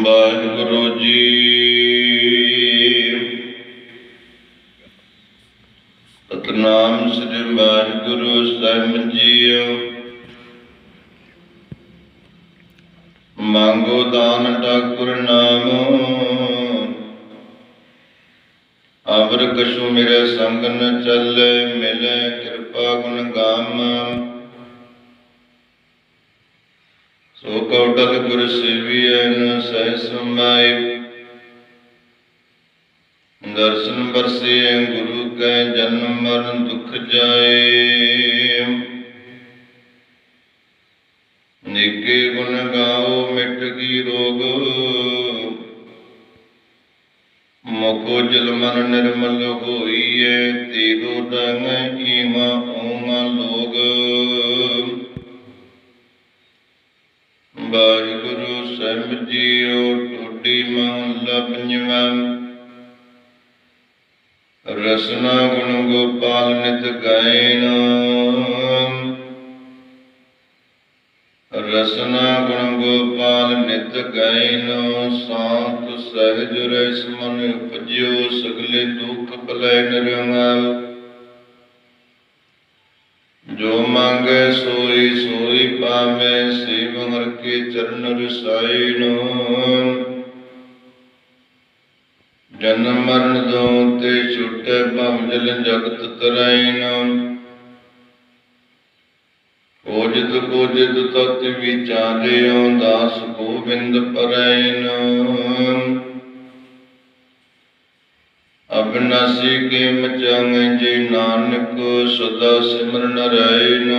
ਵਾਹਿਗੁਰੂ ਜੀ। ਸਤਨਾਮ ਸ੍ਰੀ ਵਾਹਿਗੁਰੂ ਸਾਹਿਬ ਜੀਓ। ਮੰਗੋ ਦਾਨ ਠਾਕੁਰ ਨਾਮ। ਅਵਰ ਕਛੂ ਮੇਰੇ ਸੰਗ ਨ ਚੱਲੇ, ਮਿਲੇ ਕਿਰਪਾ ਗੁਣ ਗਾਮ। ਸੋ ਕਉਟਲ ਗੁਰ ਸੇਵੀਐ ਸਹਿ ਸਮਾਈ ਦਰਸ਼ਨ ਬਰਸੇ ਗੁਰੂ ਕੈ ਜਨਮ ਮਰਨ ਦੁਖ ਜਾਏ। ਨਿੱਕੇ ਗੁਣ ਗਾਓ ਮਿਟ ਕੀ ਰੋਗ। ਮੋਕੋ ਜਲ ਮਨ ਨਿਰਮਲ ਹੋਈਏ ਤੀਰੋ ਡੰਗ ਈਮਾ ਵਾਹਿਗੁਰੂ ਸਾਹਿਬ ਜੀਓ ਟੋਡੀ ਮਹੱਲਾ ਪੰਜਵਾਂ ਰਸਨਾ ਗੁਣ ਗੋਪਾਲ ਨਿਤ ਗਾਇਨ ਰਸਨਾ ਗੁਣ ਗੋਪਾਲ ਨਿਤ ਗਾਇਨ ਸਾਤ ਸਹਿਜ ਰਸ ਮਨ ਉਪਜਿਓ, ਸਗਲੇ ਦੁਖ ਭਲੇ ਨਿਰੰਗਾਲ ਜੋ ਮੰਗੇ ਸੋਈ ਸੋਈ ਪਾਵੇ, ਸਿਵ ਹਰ ਕੇ ਚਰਨ ਰਸਾਇਣ ਜਨਮ ਮਰਨ ਦੋ ਤੇ ਛੁਟੇ ਭਵ ਜਲ ਜਗਤ ਤਰੈਨ ਕੋਜਿਤ ਕੋਜਿਤ ਤਤ ਵਿਚਾਰਿਓ ਦਾਸ ਗੋਬਿੰਦ ਪਰੈਨ ਅਬਨਾਸੀ ਕੇ ਮਚਾਂਗੇ ਜੀ ਨਾਨਕ, ਸਦਾ ਸਿਮਰਨ ਰੈਨ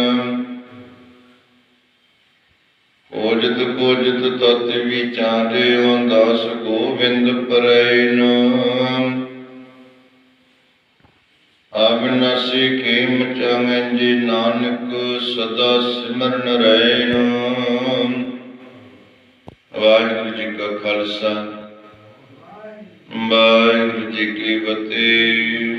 ਕੋਜਿਤ ਕੋਜਿਤ ਤਤ ਵਿਚਾਰਿਓ ਦਾਸ ਗੋਬਿੰਦ ਪਰੈਨ। ਅਬਨਾਸੀ ਕੇ ਮਚਾਂਗੇ ਜੀ ਨਾਨਕ, ਸਦਾ ਸਿਮਰਨ ਰੈਨ ਵਾਹਿਗੁਰੂ ਜੀ ਕਾ ਖਾਲਸਾ। ਜੀ ਕੀ ਫਤਿਹ